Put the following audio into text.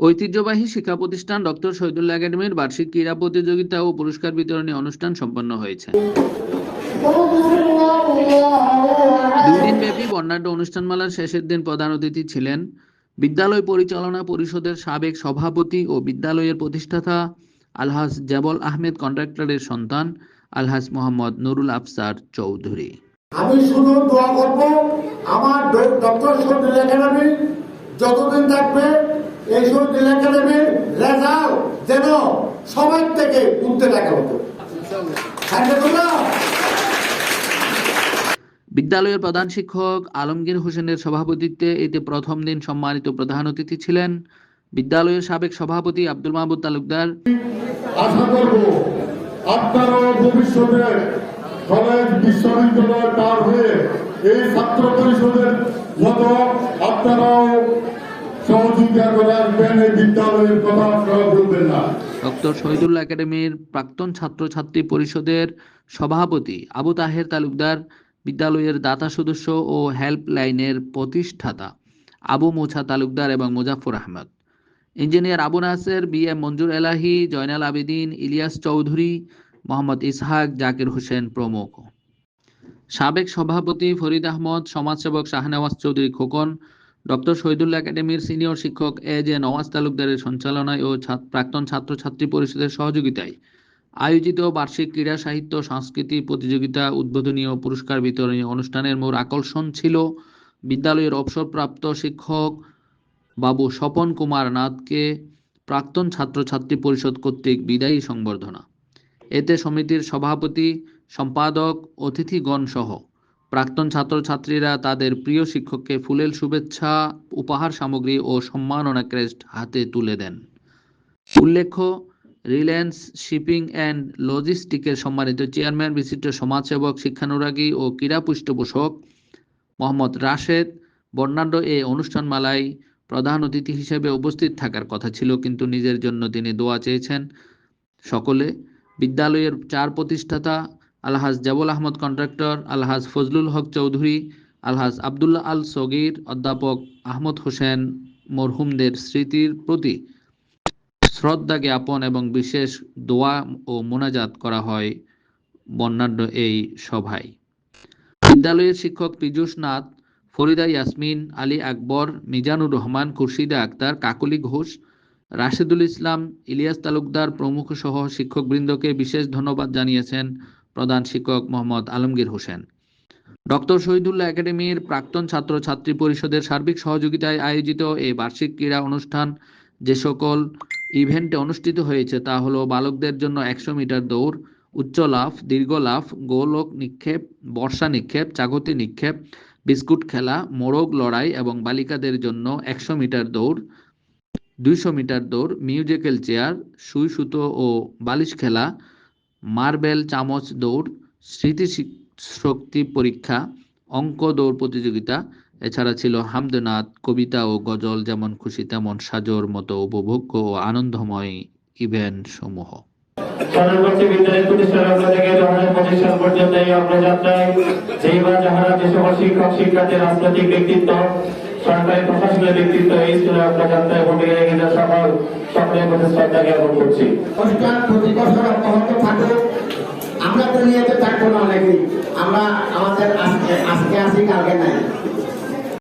ঐতিহ্যবাহী শিক্ষা প্রতিষ্ঠান ডক্টর শহীদুল্লাহ একাডেমির বার্ষিক ক্রীড়া প্রতিযোগিতা ও পুরস্কার বিতরণী অনুষ্ঠান সম্পন্ন হয়েছে। দুই দিনব্যাপী বর্ণাঢ্য অনুষ্ঠানমালার শেষের দিন প্রধান অতিথি ছিলেন বিদ্যালয় পরিচালনা পরিষদের সাবেক সভাপতি ও বিদ্যালয়ের প্রতিষ্ঠাতা আলহাজ জাবল আহমেদ কন্ট্রাক্টরের সন্তান আলহাজ মোহাম্মদ নুরুল আফসার চৌধুরী। আমি শুধু দোয়া করব, আমার ডক্টর শহীদুল একাডেমি যতদিন থাকবে একাডেমির রেজাল্ট যেন সবার থেকে উঠতে দেখা হতো। বিদ্যালয়ের প্রধান শিক্ষক আলমগীর হোসেনের সভাপতিত্বে এতে প্রথম দিন সম্মানিত প্রধান অতিথি ছিলেন বিদ্যালয়ের সাবেক সভাপতি আব্দুল মাহমুদ তালুকদার। আশা করব আপনারাও ভবিষ্যতে কলেজ বিশ্ববিদ্যালয় পার হয়ে এই ছাত্র পরিষদের মতো আপনারাও সহযোগিতা ডক্টর শহীদুল্লাহ একাডেমির প্রাক্তন পরিষদের সভাপতি আবু তাহের তালুকদার, বিদ্যালয়ের দাতা সদস্য ও হেল্পলাইনের প্রতিষ্ঠাতা আবু মোছা তালুকদার এবং Muzaffar Ahmad. Engineer Abu Naser, B M Manzur Elahi, Zainal Abedin, Ilias Chowdhury, Mohammad Ishaq, Zakir Hossain প্রমুখ। সাবেক সভাপতি ফরিদ আহমদ, সমাজসেবক শাহনওয়াজ চৌধুরী খোকন ডক্টর শহীদুল্লাহ একাডেমির সিনিয়র শিক্ষক এ জে নওয়াজ তালুকদারের সঞ্চালনায় ও ছাত্র- প্রাক্তন ছাত্রছাত্রী পরিষদের সহযোগিতায় আয়োজিত বার্ষিক ক্রীড়া সাহিত্য সংস্কৃতি প্রতিযোগিতা, উদ্বোধনী ও পুরস্কার বিতরণী অনুষ্ঠানের মূল আকর্ষণ ছিল বিদ্যালয়ের অবসরপ্রাপ্ত শিক্ষক বাবু স্বপন কুমার নাথকে প্রাক্তন ছাত্রছাত্রী পরিষদ কর্তৃক বিদায়ী সংবর্ধনা। এতে সমিতির সভাপতি, সম্পাদক, অতিথিগণ সহ প্রাক্তন ছাত্রছাত্রীরা তাদের প্রিয় শিক্ষককে ফুলেল শুভেচ্ছা, উপহার সামগ্রী ও সম্মাননা ক্রেস্ট হাতে তুলে দেন। উল্লেখ্য, রিলায়েন্স শিপিং অ্যান্ড লজিস্টিকের সম্মানিত চেয়ারম্যান, বিশিষ্ট সমাজসেবক, শিক্ষানুরাগী ও ক্রীড়া পৃষ্ঠপোষক মোহাম্মদ রাশেদ বর্ণাঢ্য এ অনুষ্ঠানমালায় প্রধান অতিথি হিসেবে উপস্থিত থাকার কথা ছিল, কিন্তু নিজের জন্য তিনি দোয়া চেয়েছেন। সকলে, বিদ্যালয়ের চার প্রতিষ্ঠাতা আলহাজ জাবুল আহমদ কন্ট্রাক্টর, আলহাজ ফজলুল হক চৌধুরী, আলহাজ আবদুল্লাহ আল সগির, অধ্যাপক আহমদ হোসেন মরহুমদের স্মৃতির প্রতি শ্রদ্ধা জ্ঞাপন এবং বিশেষ দোয়া ও মোনাজাত করা হয় বর্ণাঢ্য এই সভায়। বিদ্যালয়ের শিক্ষক পীযূষ নাথ, ফরিদা ইয়াসমিন, আলী আকবর, মিজানুর রহমান, খুরশিদা আক্তার, কাকলি ঘোষ, রাশেদুল ইসলাম, ইলিয়াস তালুকদার প্রমুখ সহ শিক্ষকবৃন্দকে বিশেষ ধন্যবাদ জানিয়েছেন প্রধান শিক্ষক মোহাম্মদ আলমগীর হোসেন। ডক্টর শহীদুল্লাহ একাডেমির প্রাক্তন ছাত্র ছাত্রী পরিষদের সার্বিক সহযোগিতায় আয়োজিত এই বার্ষিক ক্রীড়া অনুষ্ঠান যে সকল ইভেন্টে অনুষ্ঠিত হয়েছে তা হলো বালকদের জন্য একশো মিটার দৌড়, উচ্চ লাফ, দীর্ঘ লাফ, গোলক নিক্ষেপ, বর্ষা নিক্ষেপ চাগতি নিক্ষেপ, বিস্কুট খেলা, মোরগ লড়াই এবং বালিকাদের জন্য একশো মিটার দৌড়, দুইশো মিটার দৌড়, মিউজিক্যাল চেয়ার, সুই সুতো ও বালিশ খেলা মার্বেল চামচ দৌড় স্মৃতি শক্তি পরীক্ষা অঙ্ক দৌড় প্রতিযোগিতা এছাড়া ছিল হামদনাথ কবিতা ও গজল যেমন খুশি তেমন সাজর মতো উপভোগ্য ও আনন্দময় ইভেন্ট সমূহ সরকারি বিদ্যালয় প্রতিষ্ঠান আমরা থেকে ধরনের প্রতিষ্ঠান পর্যন্ত এই অগ্রযাত্রায় যেই বা যাহারা যে সকল শিক্ষক শিক্ষার্থী রাজনৈতিক ব্যক্তিত্ব সরকারি প্রশাসনের ব্যক্তিত্ব এই স্কুলের অগ্রযাত্রায় ভূমিকা রেখেছে সকল সকলের প্রতি শ্রদ্ধা জ্ঞাপন করছি। অনুষ্ঠান প্রতি বছর অব্যাহত আমরা আমাদের আজকে আজকে আসি কালকে নাই।